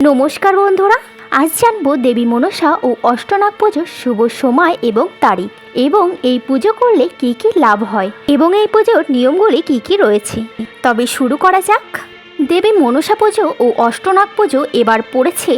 নমস্কার বন্ধুরা, আজ জানব দেবী মনসা ও অষ্টনাগ পুজোর শুভ সময় এবং তারিখ এবং এই পুজো করলে কি কি লাভ হয় এবং এই পুজোর নিয়মগুলি কি কি রয়েছে। তবে শুরু করা যাক। দেবী মনসা পুজো ও অষ্টনাগ পুজো এবার পড়েছে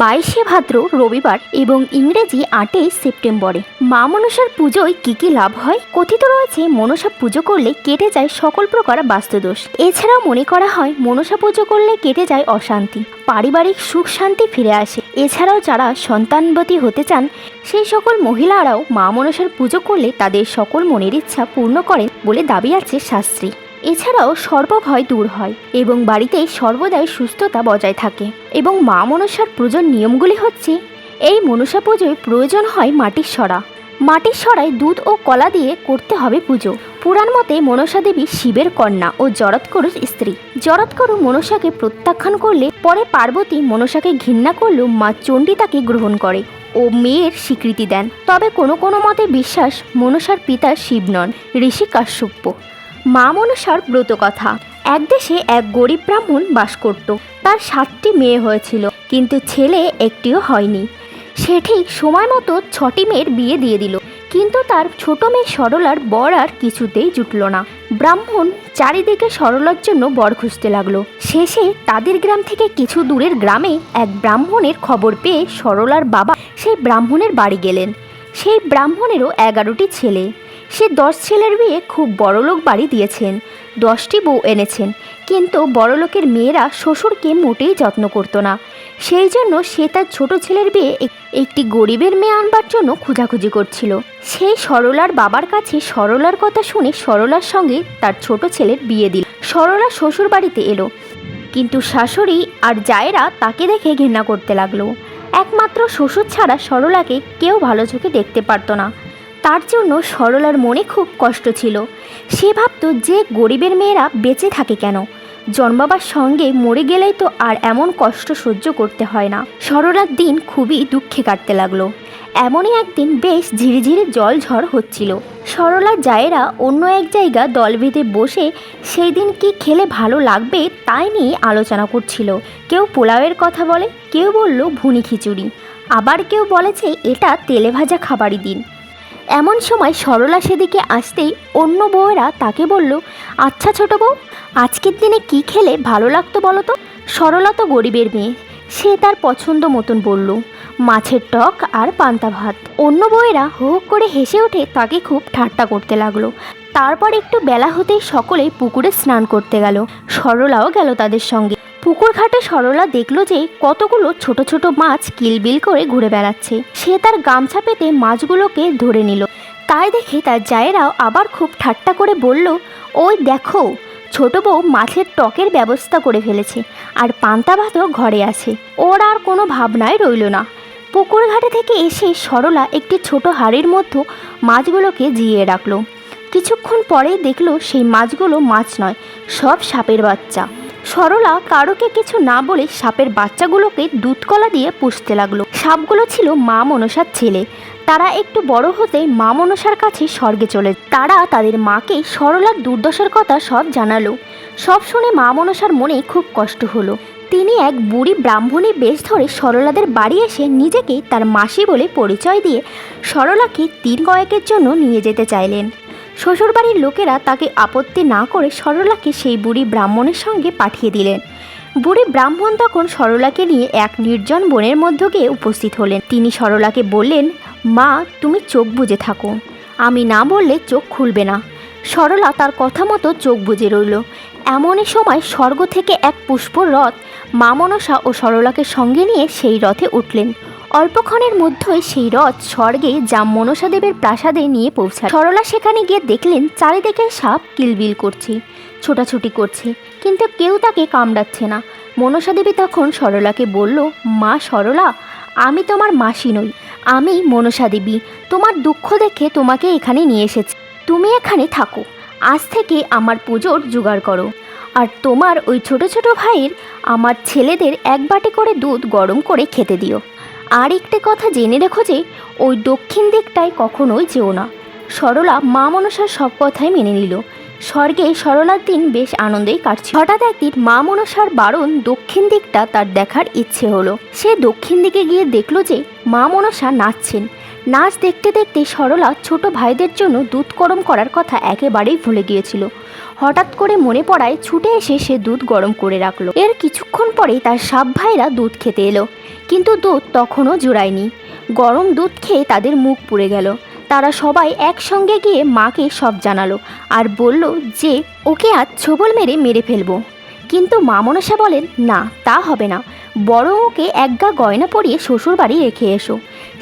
বাইশে ভাদ্র রবিবার এবং ইংরেজি আটই সেপ্টেম্বরে। মা মনসার পুজোয় কি কি লাভ হয়? কথিত রয়েছে, মনসা পুজো করলে কেটে যায় সকল প্রকার বাস্তুদোষ। এছাড়াও মনে করা হয়, মনসা পুজো করলে কেটে যায় অশান্তি, পারিবারিক সুখ শান্তি ফিরে আসে। এছাড়াও যারা সন্তানবতী হতে চান, সেই সকল মহিলারাও মা মনসার পুজো করলে তাদের সকল মনের ইচ্ছা পূর্ণ করেন বলে দাবি আছে শাস্ত্রী। এছাড়াও সর্বভয় দূর হয় এবং বাড়িতে সর্বদাই সুস্থতা বজায় থাকে এবং মা মনসার পূজোর নিয়মগুলি হচ্ছে, এই মনসা পুজোয় প্রয়োজন হয় মাটির সরা মাটির সরায় দুধ ও কলা দিয়ে করতে হবে পুজো। পুরাণ মতে মনসা দেবী শিবের কন্যা ও জরৎকরুর স্ত্রী। জরৎকরু মনসাকে প্রত্যাখ্যান করলে পরে পার্বতী মনসাকে ঘৃণা করলেও মা চণ্ডী তাকে গ্রহণ করে ও মেয়ের স্বীকৃতি দেন। তবে কোনো কোনো মতে বিশ্বাস মনসার পিতা শিব নন, ঋষি কাশ্যপ্য মা মনসার ব্রত কথা। এক দেশে এক গরিব ব্রাহ্মণ বাস করত। তার সাতটি মেয়ে হয়েছিল, কিন্তু ছেলে একটিও হয়নি। সে ঠিক সময় মতো ছটি মেয়ের বিয়ে দিয়ে দিল, কিন্তু তার ছোট মেয়ে সরলার বর আর কিছুতেই জুটল না। ব্রাহ্মণ চারিদিকে সরলার জন্য বর খুঁজতে লাগল। শেষে তাদের গ্রাম থেকে কিছু দূরের গ্রামে এক ব্রাহ্মণের খবর পেয়ে সরলার বাবা সেই ব্রাহ্মণের বাড়ি গেলেন। সেই ব্রাহ্মণেরও এগারোটি ছেলে। সে দশ ছেলের বিয়ে খুব বড়লোক বাড়ি দিয়েছেন, দশটি বউ এনেছেন, কিন্তু বড়লোকের মেয়েরা শ্বশুরকে মোটেই যত্ন করতো না। সেই জন্য সে তার ছোট ছেলের বিয়ে একটি গরিবের মেয়ে আনবার জন্য খোঁজাখুঁজি করছিল। সেই সরলার বাবার কাছে সরলার কথা শুনে সরলার সঙ্গে তার ছোট ছেলের বিয়ে দিল। সরলা শ্বশুর বাড়িতে এলো, কিন্তু শাশুড়ি আর জায়েরা তাকে দেখে ঘৃণা করতে লাগল। একমাত্র শ্বশুর ছাড়া সরলাকে কেউ ভালো চোখে দেখতে পারতো না। তার জন্য সরলার মনে খুব কষ্ট ছিল। সে ভাবতো যে গরিবের মেয়েরা বেঁচে থাকে কেন? জন্মাবার সঙ্গে মরে গেলেই তো আর এমন কষ্ট সহ্য করতে হয় না। সরলার দিন খুবই দুঃখে কাটতে লাগল। এমনই একদিন বেশ ঝিরিঝিরি জল ঝড় হচ্ছিল। সরলা জায়েরা অন্য এক জায়গা দল বেঁধে বসে সেই দিন কি খেলে ভালো লাগবে তাই নিয়ে আলোচনা করছিল। কেউ পোলাওয়ের কথা বলে, কেউ বলল ভুনি খিচুড়ি। আবার কেউ বলেছে এটা তেলে ভাজা খাবারই দিন। এমন সময় সরলা সেদিকে আসতেই অন্য বউয়েরা তাকে বলল আচ্ছা ছোট বউ, আজকের দিনে কি খেলে ভালো লাগতো বলো তো? সরলা তো গরিবের মেয়ে, সে তার পছন্দ মতন বলল, মাছের টক আর পান্তা ভাত। অন্য বউয়েরা হো করে হেসে উঠে তাকে খুব ঠাট্টা করতে লাগল। তারপর একটু বেলা হতেই সকলে পুকুরে স্নান করতে গেল। সরলাও গেল তাদের সঙ্গে। পুকুর ঘাটে সরলা দেখল যে কতগুলো ছোট ছোট মাছ কিলবিল করে ঘুরে বেড়াচ্ছে। সে তার গামছা পেতে মাছগুলোকে ধরে নিল। তাই দেখে তার জায়েরাও আবার খুব ঠাট্টা করে বলল, ওই দেখো, ছোট বউ মাছের টকের ব্যবস্থা করে ফেলেছে আর পান্তা ভাতও ঘরে আছে। ওর আর কোনো ভাবনাই রইল না। পুকুর ঘাটে থেকে এসে সরলা একটি ছোট হাড়ির মধ্যে মাছগুলোকে জিয়ে রাখল। কিছুক্ষণ পরেই দেখল সেই মাছগুলো মাছ নয়, সব সাপের বাচ্চা। সরলা কারোকে কিছু না বলে সাপের বাচ্চাগুলোকে দুধকলা দিয়ে পুষতে লাগল। সাপগুলো ছিল মা মনসার ছেলে। তারা একটু বড় হতে মা মনসার কাছে স্বর্গে চলে তারা তাদের মাকে সরলার দুর্দশার কথা সব জানালো। সব শুনে মা মনসার মনে খুব কষ্ট হলো। তিনি এক বুড়ি ব্রাহ্মণী বেশ ধরে সরলাদের বাড়ি এসে নিজেকে তার মাসি বলে পরিচয় দিয়ে সরলাকে তিন কয়েকের জন্য নিয়ে যেতে চাইলেন। শ্বশুরবাড়ির লোকেরা তাকে আপত্তি না করে সরলাকে সেই বুড়ি ব্রাহ্মণের সঙ্গে পাঠিয়ে দিলেন। বুড়ি ব্রাহ্মণ তখন সরলাকে নিয়ে এক নির্জন বনের মধ্য গিয়ে উপস্থিত হলেন। তিনি সরলাকে বললেন, মা, তুমি চোখ বুজে থাকো। আমি না বললে চোখ খুলবে না। সরলা তার কথা মতো চোখ বুজে রইল। এমনই সময় স্বর্গ থেকে এক পুষ্পর রথ মা মনসা ও সরলাকে সঙ্গে নিয়ে সেই রথে উঠলেন। অল্পক্ষণের মধ্যেই সেই রথ স্বর্গে যা মনসা দেবের প্রাসাদে নিয়ে পৌঁছায়। সরলা সেখানে গিয়ে দেখলেন, চারিদিকে সাপ কিলবিল করছে, ছোটাছুটি করছে, কিন্তু কেউ তাকে কামড়াচ্ছে না। মনসা দেবী তখন সরলাকে বলল, মা সরলা, আমি তোমার মাসি নই, আমি মনসা দেবী। তোমার দুঃখ দেখে তোমাকে এখানে নিয়ে এসেছি। তুমি এখানে থাকো, আজ থেকে আমার পুজোর জোগাড় করো। আর তোমার ওই ছোট ছোট ভাইয়ের আমার ছেলেদের এক বাটি করে দুধ গরম করে খেতে দিও। আর একটি কথা জেনে রেখো যে ওই দক্ষিণ দিকটায় কখনোই যেও না। সরলা মা মনসার সব কথাই মেনে নিল। স্বর্গে সরলার দিন বেশ আনন্দেই কাটছে হঠাৎ একদিন মা মনসার বারণ দক্ষিণ দিকটা তার দেখার ইচ্ছে হলো। সে দক্ষিণ দিকে গিয়ে দেখল যে মা মনসা নাচছেন। নাচ দেখতে দেখতে সরলা ছোট ভাইদের জন্য দুধ গরম করার কথা একেবারেই ভুলে গিয়েছিল। হঠাৎ করে মনে পড়ায় ছুটে এসে সে দুধ গরম করে রাখল। এর কিছুক্ষণ পরেই তার সাপ ভাইরা দুধ খেতে এলো। কিন্তু দুধ তখনও জোড়ায়নি। গরম দুধ খেয়ে তাদের মুখ পুড়ে গেল। তারা সবাই একসঙ্গে গিয়ে মাকে সব জানালো আর বলল যে, ওকে আজ ছোবল মেরে মেরে ফেলব। কিন্তু মা মনসা বলেন, না, তা হবে না। বড় ওকে একগা গয়না পরিয়ে শ্বশুর বাড়ি রেখে এসো।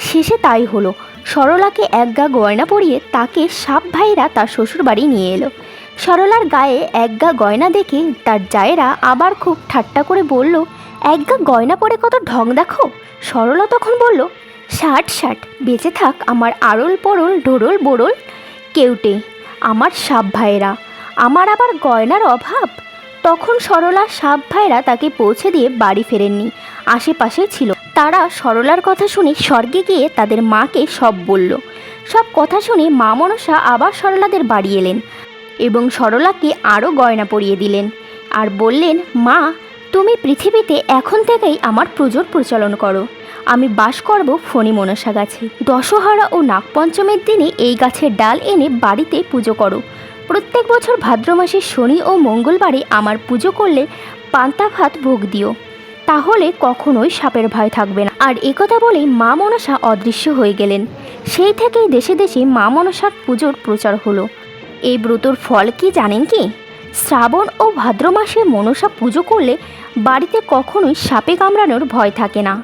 শেষে তাই হলো। সরলাকে একগা গয়না পরিয়ে তাকে সাপ ভাইরা তার শ্বশুর বাড়ি নিয়ে এলো। সরলার গায়ে একগা গয়না দেখে তার জায়েরা আবার খুব ঠাট্টা করে বলল একগা গয়না পরে কত ঢং দেখো? সরলা তখন বলল, ষাট ষাট, বেঁচে থাক আমার আড়ল পরল ঢোরল বোরল, কেউটে, আমার সাপ ভাইরা, আমার আবার গয়নার অভাব। তখন সরলা সাপ ভাইরা তাকে পৌঁছে দিয়ে বাড়ি ফেরেননি, আশেপাশে ছিল। তারা সরলার কথা শুনে স্বর্গে গিয়ে তাদের মাকে সব বলল। সব কথা শুনে মা মনসা আবার সরলাদের বাড়ি এলেন এবং সরলাকে আরও গয়না পরিয়ে দিলেন আর বললেন, মা, তুমি পৃথিবীতে এখন থেকেই আমার পুজোর প্রচলন করো। আমি বাস করব ফণি মনসা গাছে। দশহরা ও নাগপঞ্চমীর দিনে এই গাছের ডাল এনে বাড়িতে পুজো করো। প্রত্যেক বছর ভাদ্র মাসের শনি ও মঙ্গলবারে আমার পুজো করলে পান্তা ভাত ভোগ দিও। তাহলে কখনোই সাপের ভয় থাকবে না। আর একথা বলেই মা মনসা অদৃশ্য হয়ে গেলেন। সেই থেকেই দেশে দেশে মা মনসার পুজোর প্রচার হলো। এই ব্রতর ফল কি জানেন কি? শ্রাবণ ও ভাদ্র মাসে মনসা পুজো করলে বাড়িতে কখনোই সাপে কামড়ানোর ভয় থাকে না।